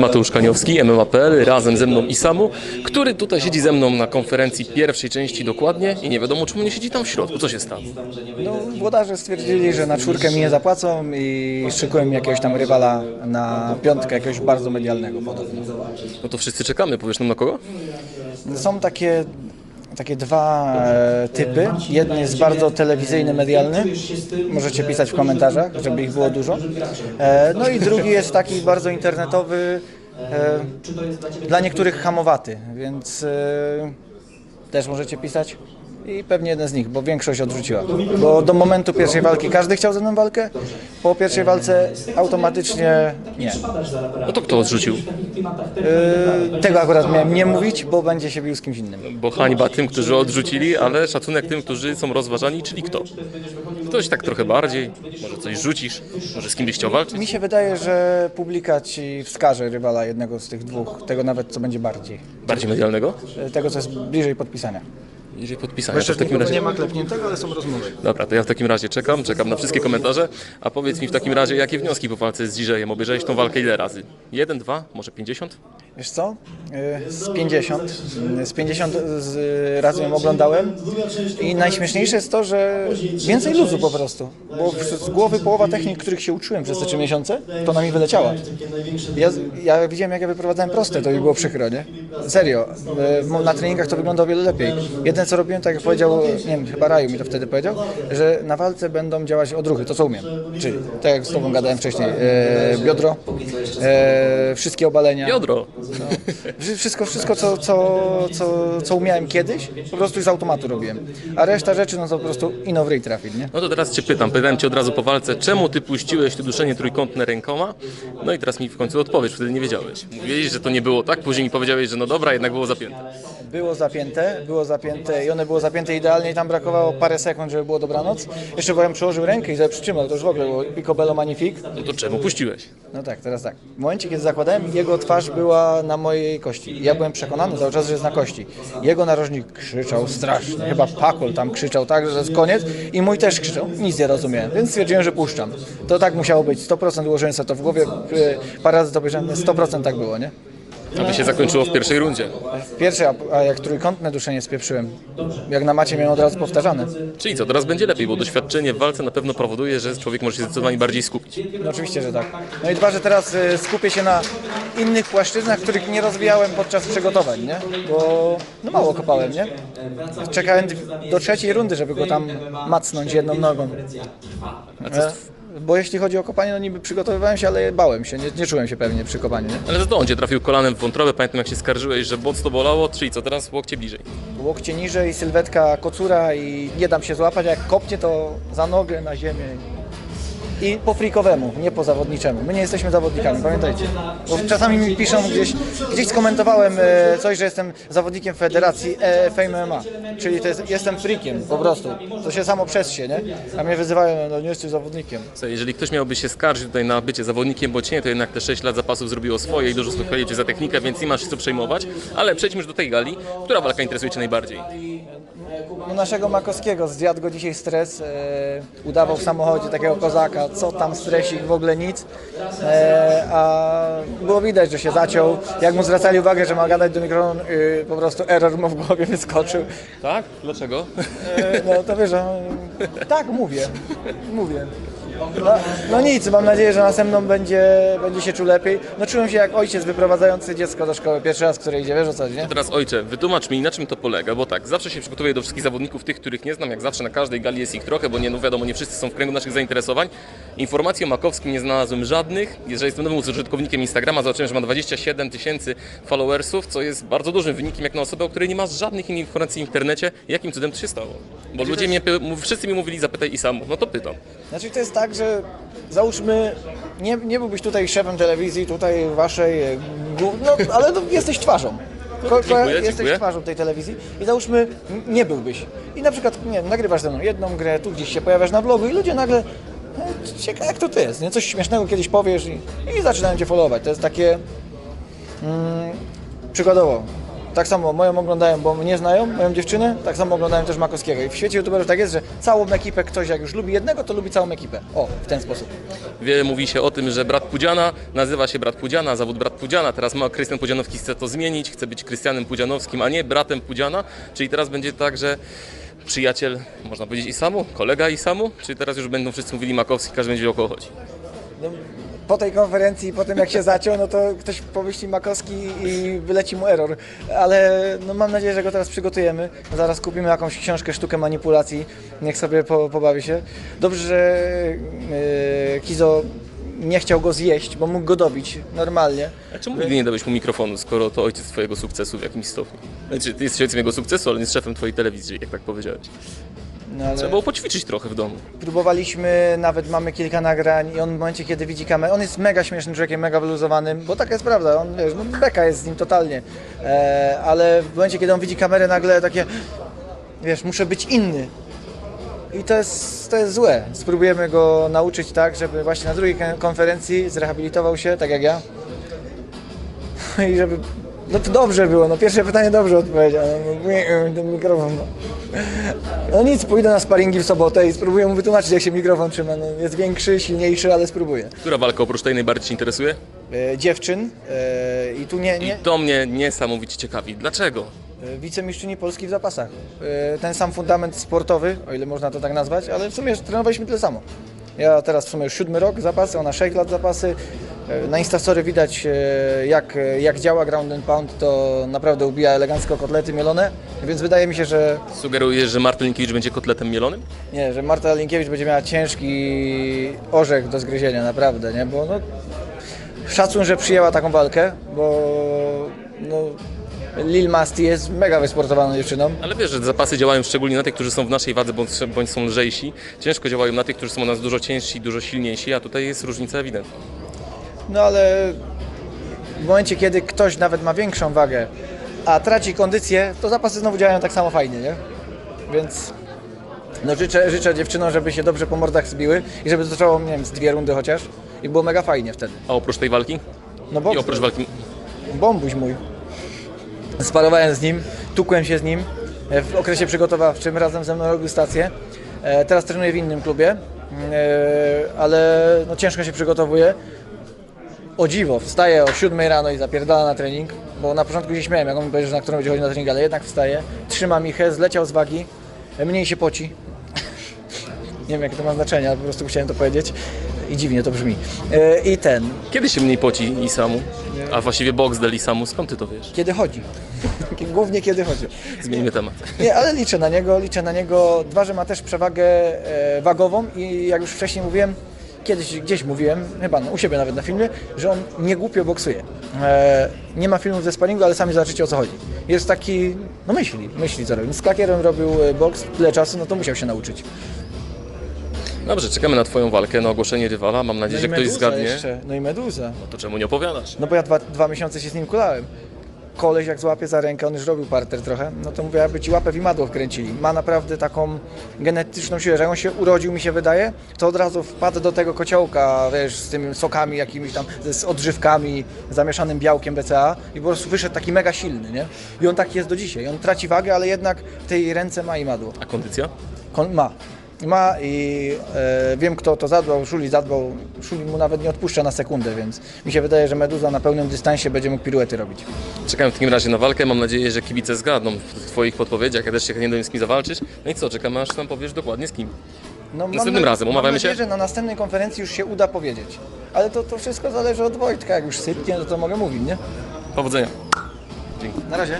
Mateusz Kaniowski, MMA.pl, razem ze mną i Samu, który tutaj siedzi ze mną na konferencji pierwszej części dokładnie i nie wiadomo czemu nie siedzi tam w środku. Co się stało? No, włodarze stwierdzili, że na czwórkę mi nie zapłacą i szykują mi jakiegoś tam rywala na piątkę, jakiegoś bardzo medialnego podobno. No to wszyscy czekamy, powiesz nam na kogo? Są takie, takie dwa e, typy. Jeden jest bardzo telewizyjny, medialny. Możecie pisać w komentarzach, żeby ich było dużo. E, no i drugi jest taki bardzo internetowy, e, dla niektórych hamowaty, więc e, też możecie pisać. I pewnie jeden z nich, bo większość odrzuciła. Bo do momentu pierwszej walki każdy chciał ze mną walkę, po pierwszej walce automatycznie nie. No to kto odrzucił? E, tego akurat miałem nie mówić, bo będzie się bił z kimś innym. Bo hańba tym, którzy odrzucili, ale szacunek tym, którzy są rozważani, czyli kto? Ktoś tak trochę bardziej, może coś rzucisz, może z kim byś chciał walczyć? Mi się wydaje, że publika ci wskaże rywala jednego z tych dwóch, tego nawet co będzie bardziej, Bardziej medialnego? E, tego co jest bliżej podpisania. Jeżeli podpisania, to w takim razie... ma klepniętego, ale są rozmowy. Dobra, to ja w takim razie czekam, czekam na wszystkie komentarze, a powiedz mi w takim razie, jakie wnioski po walce z Zirzejem? Obejrzałeś tą walkę ile razy? Jeden, dwa, może pięćdziesiąt? Wiesz co? E, Z 50, z 50 z razy ją oglądałem i najśmieszniejsze jest to, że więcej luzu po prostu, bo z głowy połowa technik, których się uczyłem przez te 3 miesiące, to na mi wyleciała. Ja, ja widziałem jak ja wyprowadzałem proste, to mi było przykro, nie? Serio, e, na treningach to wygląda o wiele lepiej. Jedyne co robiłem, tak jak powiedział, nie wiem, chyba Raju mi to wtedy powiedział, że na walce będą działać odruchy, to co umiem. Czyli, tak jak z Tobą gadałem wcześniej, e, biodro, wszystkie obalenia. Biodro! Wszy- Wszystko, wszystko co, co, co, co umiałem kiedyś, po prostu z automatu robiłem. A reszta rzeczy, no to po prostu ino w ryj trafić, nie? No to teraz Cię pytam, pytałem Cię od razu po walce, czemu Ty puściłeś to duszenie trójkątne rękoma? No i teraz mi w końcu odpowiesz, wtedy nie wiedziałeś. Mówiłeś, że to nie było tak, później mi powiedziałeś, że no dobra, jednak było zapięte. Było zapięte, było zapięte i one było zapięte idealnie i tam brakowało parę sekund, żeby było dobranoc. Jeszcze byłem przyłożył rękę i sobie przytrzymał, to już w ogóle było picobello magnifique. No to czemu puściłeś? No tak, teraz tak. W momencie, kiedy zakładałem, jego twarz była na mojej kości. Ja byłem przekonany cały czas, że jest na kości. Jego narożnik krzyczał strasznie. Chyba Pakol tam krzyczał tak, że jest koniec. I mój też krzyczał. Nic nie rozumiałem, więc stwierdziłem, że puszczam. To tak musiało być. 100% ułożyłem sobie to w głowie. Parę razy to obejrzałem. 100% tak było, nie? Aby się zakończyło w pierwszej rundzie. Pierwsze, a- a jak trójkątne duszenie spieprzyłem, jak na macie miałem od razu powtarzane. Czyli co, teraz będzie lepiej, bo doświadczenie w walce na pewno powoduje, że człowiek może się zdecydowanie bardziej skupić. No oczywiście, że tak. No i dwa, że teraz e, skupię się na innych płaszczyznach, których nie rozwijałem podczas przygotowań, nie? Bo no mało kopałem, nie? Czekałem do trzeciej rundy, żeby go tam macnąć jedną nogą. E, Bo jeśli chodzi o kopanie, no niby przygotowywałem się, ale bałem się, nie, nie czułem się pewnie przy kopaniu, nie? Ale za to on Cię trafił kolanem w wątrobę, pamiętam jak się skarżyłeś, że mocno bolało, czyli co, teraz łokcie bliżej. Łokcie niżej, sylwetka kocura i nie dam się złapać, a jak kopnie to za nogę na ziemię. I po frikowemu, nie po zawodniczemu. My nie jesteśmy zawodnikami, pamiętajcie. Bo czasami mi piszą gdzieś, gdzieś skomentowałem e, coś, że jestem zawodnikiem Federacji e, Fame MMA. Czyli to jest, jestem freakiem po prostu. To się samo przez się, nie? A mnie wyzywają, no nie jesteś zawodnikiem. Słuchaj, jeżeli ktoś miałby się skarżyć tutaj na bycie zawodnikiem bądź nie, to jednak te 6 lat zapasów zrobiło swoje i dużo Cię za technikę, więc nie masz się co przejmować. Ale przejdźmy już do tej gali. Która walka interesuje Cię najbardziej? No naszego Makowskiego zjadł go dzisiaj stres, e, udawał w samochodzie takiego kozaka, co tam stresik, w ogóle nic, e, a było widać, że się zaciął, jak mu zwracali uwagę, że ma gadać do mikrofonu, y, po prostu error mu w głowie wyskoczył, Tak? Dlaczego? e, no to wiesz, no, tak mówię, mówię. No, no nic, mam nadzieję, że następną będzie, będzie się czuł lepiej. No czułem się jak ojciec wyprowadzający dziecko do szkoły, pierwszy raz, który idzie, wiesz o co chodzi, nie? Teraz ojcze, wytłumacz mi na czym to polega, bo tak, zawsze się przygotowuję do wszystkich zawodników, tych, których nie znam, jak zawsze na każdej gali jest ich trochę, bo nie, no wiadomo, nie wszyscy są w kręgu naszych zainteresowań. Informacji o Makowskim nie znalazłem żadnych. Jeżeli jestem nowym użytkownikiem Instagrama, zobaczyłem, że ma 27 tysięcy followersów, co jest bardzo dużym wynikiem jak na osobę, o której nie ma żadnych innych informacji w internecie. Jakim cudem to się stało? Bo ludzie mnie, py- mów- wszyscy mi mówili, zapytaj i sam, no to pytam. Znaczy to jest tak, że załóżmy, nie, nie byłbyś tutaj szefem telewizji, tutaj waszej, e, gó- no ale no, jesteś twarzą. Ko, ko, Dziękuję, jesteś dziękuję. twarzą tej telewizji i załóżmy n- nie byłbyś. I na przykład nie, nagrywasz ze mną jedną grę, tu gdzieś się pojawiasz na vlogu i ludzie nagle e, ciekawe jak to ty jest, nie? coś śmiesznego kiedyś powiesz i, i zaczynają cię followować. To jest takie mm, przykładowo. Tak samo moją oglądają, bo mnie znają, moją dziewczynę, tak samo oglądają też Makowskiego. I w świecie youtuberów tak jest, że całą ekipę ktoś jak już lubi jednego, to lubi całą ekipę. O, w ten sposób. Wiele mówi się o tym, że brat Pudziana nazywa się brat Pudziana, zawód brat Pudziana. Teraz ma Krystian Pudzianowski chce to zmienić, chce być Krystianem Pudzianowskim, a nie bratem Pudziana. Czyli teraz będzie tak, że przyjaciel, można powiedzieć Isamu, kolega Isamu, czy teraz już będą wszyscy mówili Makowski, każdy będzie wiedział o kogo chodzi. No, po tej konferencji, po tym jak się zaciął, no to ktoś pomyśli Makowski i wyleci mu error. Ale no, mam nadzieję, że go teraz przygotujemy. Zaraz kupimy jakąś książkę, sztukę manipulacji. Niech sobie po, pobawi się. Dobrze, że yy, Kizo nie chciał go zjeść, bo mógł go dobić normalnie. A czemu nigdy nie dałeś mu mikrofonu, skoro to ojciec twojego sukcesu w jakimś stopniu? Znaczy, ty jesteś ojcem jego sukcesu, ale nie jest szefem twojej telewizji, jak tak powiedziałeś. No, ale... Trzeba było poćwiczyć trochę w domu. Próbowaliśmy, nawet mamy kilka nagrań i on w momencie, kiedy widzi kamerę, on jest mega śmiesznym człowiekiem, mega wyluzowanym, bo taka jest prawda, on, wiesz, no beka jest z nim totalnie, e, ale w momencie, kiedy on widzi kamerę, nagle takie, wiesz, muszę być inny. I to jest, to jest złe. Spróbujemy go nauczyć tak, żeby właśnie na drugiej kon- konferencji zrehabilitował się, tak jak ja. I żeby, no to dobrze było, no pierwsze pytanie dobrze odpowiedział, no, ten mikrofon, no. No nic, pójdę na sparingi w sobotę i spróbuję mu wytłumaczyć, jak się mikrofon trzyma. No, jest większy, silniejszy, ale spróbuję. Która walka oprócz tej najbardziej Cię interesuje? E, dziewczyn e, i tu nie, I nie to mnie niesamowicie ciekawi. Dlaczego? e, wicemistrzyni Polski w zapasach. E, ten sam fundament sportowy, o ile można to tak nazwać, ale w sumie trenowaliśmy tyle samo. Ja teraz w sumie już siódmy rok zapasy, ona 6 lat zapasy. Na Instastory widać e, jak, jak działa ground and pound, to naprawdę ubija elegancko kotlety mielone, więc wydaje mi się, że Sugerujesz, że Marta Linkiewicz będzie kotletem mielonym? Nie, że Marta Linkiewicz będzie miała ciężki orzech do zgryzienia, naprawdę, nie? Bo no, szacun, że przyjęła taką walkę, bo no, Lil Masti jest mega wysportowaną dziewczyną. Ale wiesz, że zapasy działają szczególnie na tych, którzy są w naszej wadze bądź, bądź są lżejsi. Ciężko działają na tych, którzy są od nas dużo ciężsi, dużo silniejsi, a tutaj jest różnica ewidentna. No ale w momencie, kiedy ktoś nawet ma większą wagę, a traci kondycję, to zapasy znowu działają tak samo fajnie, nie? Więc no życzę, życzę dziewczynom, żeby się dobrze po mordach zbiły i żeby zaczęło, nie wiem, z dwie rundy chociaż i było mega fajnie wtedy. A oprócz tej walki? No bo I oprócz walki... Bombuś mój. Sparowałem z nim, tukłem się z nim e, w okresie przygotowawczym, razem ze mną robił stację. E, Teraz trenuję w innym klubie, e, ale no ciężko się przygotowuję. O dziwo, wstaję o 7 rano i zapierdala na trening, bo na początku się śmiałem, jak on mi powiedział, że na którą będzie chodził na trening, ale jednak wstaje, trzyma michę, zleciał z wagi, mniej się poci. Nie wiem, jakie to ma znaczenie, ale po prostu chciałem to powiedzieć i dziwnie to brzmi. E, I ten, Kiedy się mniej poci Isamu? A właściwie Boxdel Isamu, skąd ty to wiesz? kiedy chodzi. Głównie kiedy chodzi. Zmieńmy temat. Nie, ale liczę na niego, liczę na niego. Dwa, że ma też przewagę e, wagową i jak już wcześniej mówiłem, kiedyś gdzieś mówiłem, chyba no, u siebie nawet na filmie, że on nie głupio boksuje. E, nie ma filmów ze sparingu, ale sami zobaczycie o co chodzi. Jest taki, no myśli, myśli co robi. Z klakierem robił e, boks tyle czasu, no to musiał się nauczyć. Dobrze, czekamy na twoją walkę, na ogłoszenie rywala. Mam nadzieję, że ktoś Meduza zgadnie. Jeszcze. No i Meduza. No to czemu nie opowiadasz? No bo ja dwa, dwa miesiące się z nim kulałem. Koleś jak złapie za rękę, on już robił parter trochę, no to mówię, jakby ci łapę w imadło wkręcili. Ma naprawdę taką genetyczną siłę, że jak on się urodził, mi się wydaje, to od razu wpadł do tego kociołka, wiesz, z tymi sokami jakimiś tam, z odżywkami, zamieszanym białkiem BCA i po prostu wyszedł taki mega silny, nie? I on tak jest do dzisiaj. On traci wagę, ale jednak w tej ręce ma imadło. A kondycja? Kon- ma. Ma i e, wiem kto to zadbał, Szuli zadbał, Szuli mu nawet nie odpuszcza na sekundę, więc mi się wydaje, że Meduza na pełnym dystansie będzie mógł piruety robić. Czekamy w takim razie na walkę. Mam nadzieję, że kibice zgadną w twoich podpowiedziach. Ja też się chętnie dowiem z kim zawalczyć. No i co, czekamy aż nam powiesz dokładnie z kim. No, Następnym na- razem umawiamy mam nadzieję, się? że na następnej konferencji już się uda powiedzieć. Ale to, to wszystko zależy od Wojtka, jak już sypnie, no to mogę mówić, nie? Powodzenia. Dzięki. Na razie.